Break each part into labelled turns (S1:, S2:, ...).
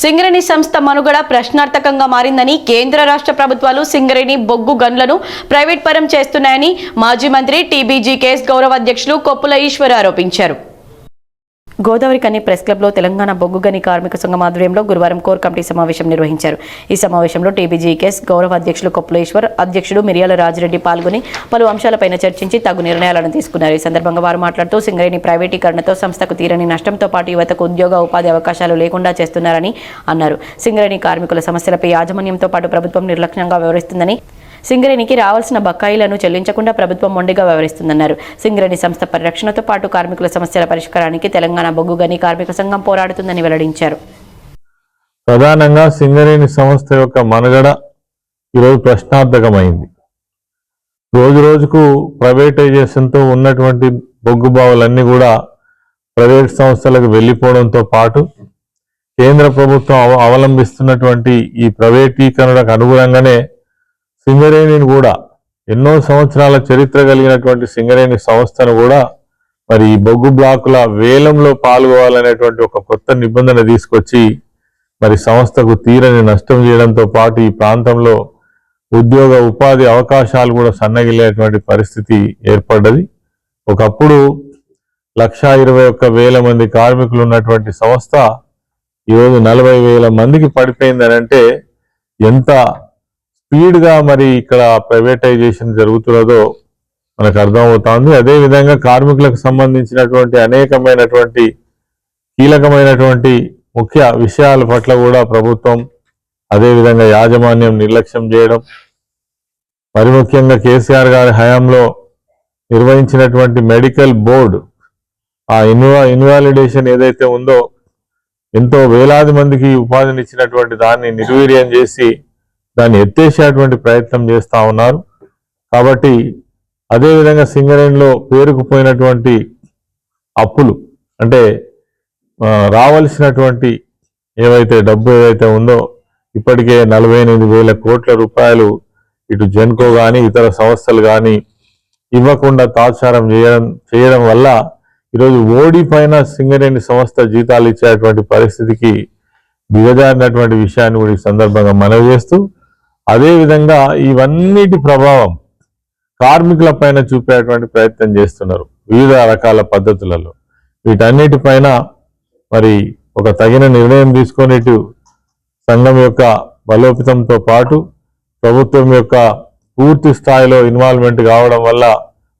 S1: సింగరేణి సంస్థ మనుగడ ప్రశ్నార్థకంగా మారిందని కేంద్ర రాష్ట్ర ప్రభుత్వాలు సింగరేణి బొగ్గు గన్లను ప్రైవేట్ పరం చేస్తున్నాయని మాజీ మంత్రి టీబీజీకేఎస్ గౌరవ అధ్యక్షులు కొప్పుల ఈశ్వర్ ఆరోపించారు. గోదావరి కన్నీ ప్రెస్ క్లబ్లో తెలంగాణ బొగ్గుగని కార్మిక సంఘం ఆధ్వర్యంలో గురువారం కోర్ కమిటీ సమావేశం నిర్వహించారు. ఈ సమావేశంలో టీబీజీకేఎస్ గౌరవ అధ్యక్షులు కొప్పులేశ్వర్ అధ్యక్షుడు మిరియాల రాజిరెడ్డి పాల్గొని పలు అంశాలపైన చర్చించి తగు నిర్ణయాలను తీసుకున్నారు. ఈ సందర్భంగా వారు మాట్లాడుతూ సింగరేణి ప్రైవేటీకరణతో సంస్థకు తీరని నష్టంతో పాటు యువతకు ఉద్యోగ ఉపాధి అవకాశాలు లేకుండా చేస్తున్నారని అన్నారు. సింగరేణి కార్మికుల సమస్యలపై యాజమాన్యంతో పాటు ప్రభుత్వం నిర్లక్ష్యంగా వ్యవహరిస్తుందని సింగరేణికి రావాల్సిన బకాయిలను చెల్లించకుండా ప్రభుత్వం మొండిగా వ్యవహరిస్తుందన్నారు. సింగరేణి సంస్థ పరిరక్షణతో పాటు కార్మికుల సమస్యల పరిష్కారానికి తెలంగాణ బొగ్గు గని కార్మిక సంఘం పోరాడుతుందని వెల్లడించారు.
S2: ప్రధానంగా సింగరేణి సంస్థ యొక్క మనుగడ ఈరోజు ప్రశ్నార్థకమైంది. రోజు రోజుకు ప్రైవేటైజేషన్తో ఉన్నటువంటి బొగ్గు బావులన్నీ కూడా ప్రైవేట్ సంస్థలకు వెళ్ళిపోవడంతో పాటు కేంద్ర ప్రభుత్వం అవ- అవలంబిస్తున్నటువంటి ఈ ప్రైవేటీకరణకు అనుగుణంగానే సింగరేణిని కూడా ఎన్నో సంవత్సరాల చరిత్ర కలిగినటువంటి సింగరేణి సంస్థను కూడా మరి ఈ బొగ్గు బ్లాకుల వేలంలో పాల్గొవాలనేటువంటి ఒక కొత్త నిబంధన తీసుకొచ్చి మరి సంస్థకు తీరని నష్టం చేయడంతో పాటు ఈ ప్రాంతంలో ఉద్యోగ ఉపాధి అవకాశాలు కూడా సన్నగిలేటువంటి పరిస్థితి ఏర్పడ్డది. ఒకప్పుడు లక్షా ఇరవై ఒక్క వేల మంది కార్మికులు ఉన్నటువంటి సంస్థ ఈరోజు నలభై వేల మందికి పడిపోయిందనంటే అంటే ఎంత స్పీడ్గా మరి ఇక్కడ ప్రైవేటైజేషన్ జరుగుతున్నదో మనకు అర్థమవుతోంది. అదేవిధంగా కార్మికులకు సంబంధించినటువంటి అనేకమైనటువంటి కీలకమైనటువంటి ముఖ్య విషయాల పట్ల కూడా ప్రభుత్వం అదేవిధంగా యాజమాన్యం నిర్లక్ష్యం చేయడం మరి ముఖ్యంగా కేసీఆర్ గారి హయాంలో నిర్వహించినటువంటి మెడికల్ బోర్డు ఆ ఇన్వా ఇన్వాలిడేషన్ ఏదైతే ఉందో ఎంతో వేలాది మందికి ఉపాధిని ఇచ్చినటువంటి దాన్ని నిర్వీర్యం చేసి దాన్ని ఎత్తేసేటువంటి ప్రయత్నం చేస్తూ ఉన్నారు. కాబట్టి అదేవిధంగా సింగరేణిలో పేరుకుపోయినటువంటి అప్పులు అంటే రావలసినటువంటి ఏవైతే డబ్బు ఏదైతే ఉందో ఇప్పటికే నలభై ఎనిమిది వేల కోట్ల రూపాయలు ఇటు జెన్కో కానీ ఇతర సంస్థలు కానీ ఇవ్వకుండా తాత్సారం చేయడం చేయడం వల్ల ఈరోజు ఓడి పైన సింగరేణి సంస్థ జీతాలు ఇచ్చేటువంటి పరిస్థితికి దిగజారినటువంటి విషయాన్ని కూడా ఈ సందర్భంగా మనవి చేస్తూ అదేవిధంగా ఇవన్నిటి ప్రభావం కార్మికుల పైన చూపేటువంటి ప్రయత్నం చేస్తున్నారు వివిధ రకాల పద్ధతులలో. వీటన్నిటిపైన మరి ఒక తగిన నిర్ణయం తీసుకునేటు సంఘం యొక్క బలోపేతంతో పాటు ప్రభుత్వం యొక్క పూర్తి స్థాయిలో ఇన్వాల్వ్మెంట్ కావడం వల్ల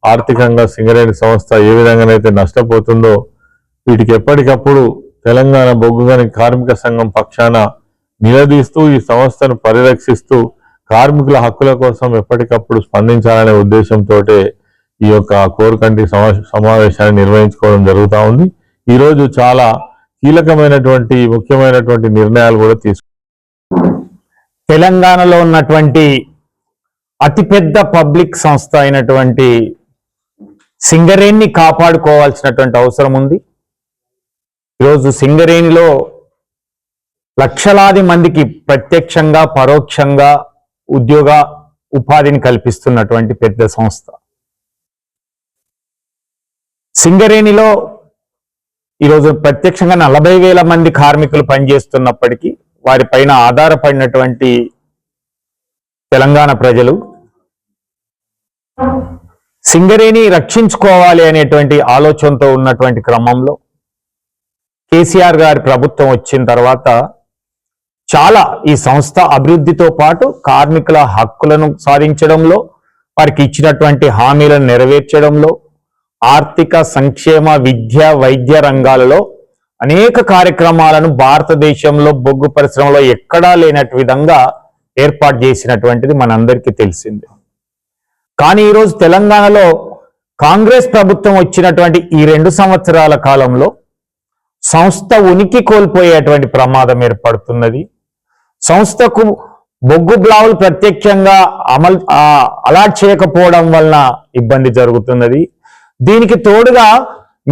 S2: ఆర్థికంగా సింగరేణి సంస్థ ఏ విధంగానైతే నష్టపోతుందో వీటికి ఎప్పటికప్పుడు తెలంగాణ బొగ్గుగాని కార్మిక సంఘం పక్షాన నిలదీస్తూ ఈ సంస్థను పరిరక్షిస్తూ కార్మికుల హక్కుల కోసం ఎప్పటికప్పుడు స్పందించాలనే ఉద్దేశంతో ఈ యొక్క కోర్ కమిటీ సమావేశాన్ని నిర్వహించుకోవడం జరుగుతూ ఉంది. ఈరోజు చాలా కీలకమైనటువంటి ముఖ్యమైనటువంటి నిర్ణయాలు కూడా తీసుకు
S3: తెలంగాణలో ఉన్నటువంటి అతిపెద్ద పబ్లిక్ సంస్థ అయినటువంటి సింగరేణిని కాపాడుకోవాల్సినటువంటి అవసరం ఉంది. ఈరోజు సింగరేణిలో లక్షలాది మందికి ప్రత్యక్షంగా పరోక్షంగా ఉద్యోగ ఉపాధిని కల్పిస్తున్నటువంటి పెద్ద సంస్థ. సింగరేణిలో ఈరోజు ప్రత్యక్షంగా నలభై వేల మంది కార్మికులు పనిచేస్తున్నప్పటికీ వారిపైన ఆధారపడినటువంటి తెలంగాణ ప్రజలు సింగరేణి రక్షించుకోవాలి అనేటువంటి ఆలోచనతో ఉన్నటువంటి క్రమంలో కేసీఆర్ గారి ప్రభుత్వం వచ్చిన తర్వాత చాలా ఈ సంస్థ అభివృద్ధితో పాటు కార్మికుల హక్కులను సాధించడంలో వారికి ఇచ్చినటువంటి హామీలను నెరవేర్చడంలో ఆర్థిక సంక్షేమ విద్య వైద్య రంగాలలో అనేక కార్యక్రమాలను భారతదేశంలో బొగ్గు పరిశ్రమలో ఎక్కడా లేనట్టు విధంగా ఏర్పాటు చేసినటువంటిది మనందరికీ తెలిసిందే. కానీ ఈరోజు తెలంగాణలో కాంగ్రెస్ ప్రభుత్వం వచ్చినటువంటి ఈ రెండు సంవత్సరాల కాలంలో సంస్థ ఉనికి కోల్పోయేటువంటి ప్రమాదం ఏర్పడుతున్నది. సంస్థకు బొగ్గు బ్లావులు ప్రత్యక్షంగా అమలు అలాట్ చేయకపోవడం వలన ఇబ్బంది జరుగుతున్నది. దీనికి తోడుగా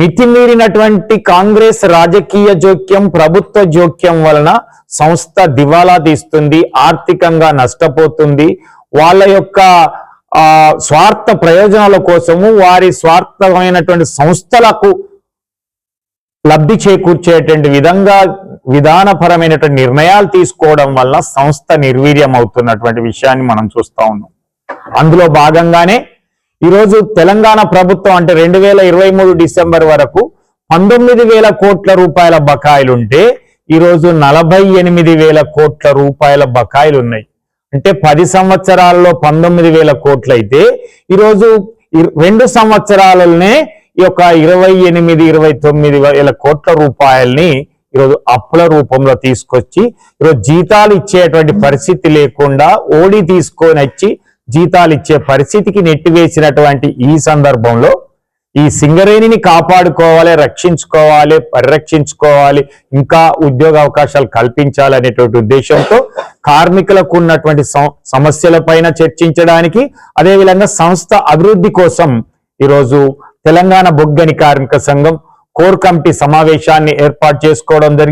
S3: మితిమీరినటువంటి కాంగ్రెస్ రాజకీయ జోక్యం ప్రభుత్వ జోక్యం వలన సంస్థ దివాలా తీస్తుంది ఆర్థికంగా నష్టపోతుంది. వాళ్ళ యొక్క స్వార్థ ప్రయోజనాల కోసము వారి స్వార్థమైనటువంటి సంస్థలకు లబ్ధి చేకూర్చేటువంటి విధంగా విధానపరమైనటువంటి నిర్ణయాలు తీసుకోవడం వల్ల సంస్థ నిర్వీర్యం అవుతున్నటువంటి విషయాన్ని మనం చూస్తా ఉన్నాం. అందులో భాగంగానే ఈరోజు తెలంగాణ ప్రభుత్వం అంటే రెండు వేల ఇరవై మూడు డిసెంబర్ వరకు పంతొమ్మిది వేల కోట్ల రూపాయల బకాయిలుంటే ఈరోజు నలభై ఎనిమిది వేల కోట్ల రూపాయల బకాయిలు ఉన్నాయి అంటే పది సంవత్సరాల్లో పంతొమ్మిది వేల కోట్లు అయితే ఈరోజు రెండు సంవత్సరాలనే ఈ యొక్క ఇరవై ఎనిమిది ఇరవై తొమ్మిది వేల కోట్ల రూపాయల్ని ఈరోజు అప్పుల రూపంలో తీసుకొచ్చి ఈరోజు జీతాలు ఇచ్చేటువంటి పరిస్థితి లేకుండా ఓడి తీసుకొని వచ్చి జీతాలు ఇచ్చే పరిస్థితికి నెట్టివేసినటువంటి ఈ సందర్భంలో ఈ సింగరేణిని కాపాడుకోవాలి రక్షించుకోవాలి పరిరక్షించుకోవాలి ఇంకా ఉద్యోగ అవకాశాలు కల్పించాలనేటువంటి ఉద్దేశంతో కార్మికులకు ఉన్నటువంటి సమస్యల సమస్యలపైన చర్చించడానికి అదేవిధంగా సంస్థ అభివృద్ధి కోసం ఈరోజు తెలంగాణ బొగ్గని కార్మిక సంఘం కోర్ కమిటీ సమావేశాన్ని ఏర్పాటు చేసుకోవడం జరిగింది.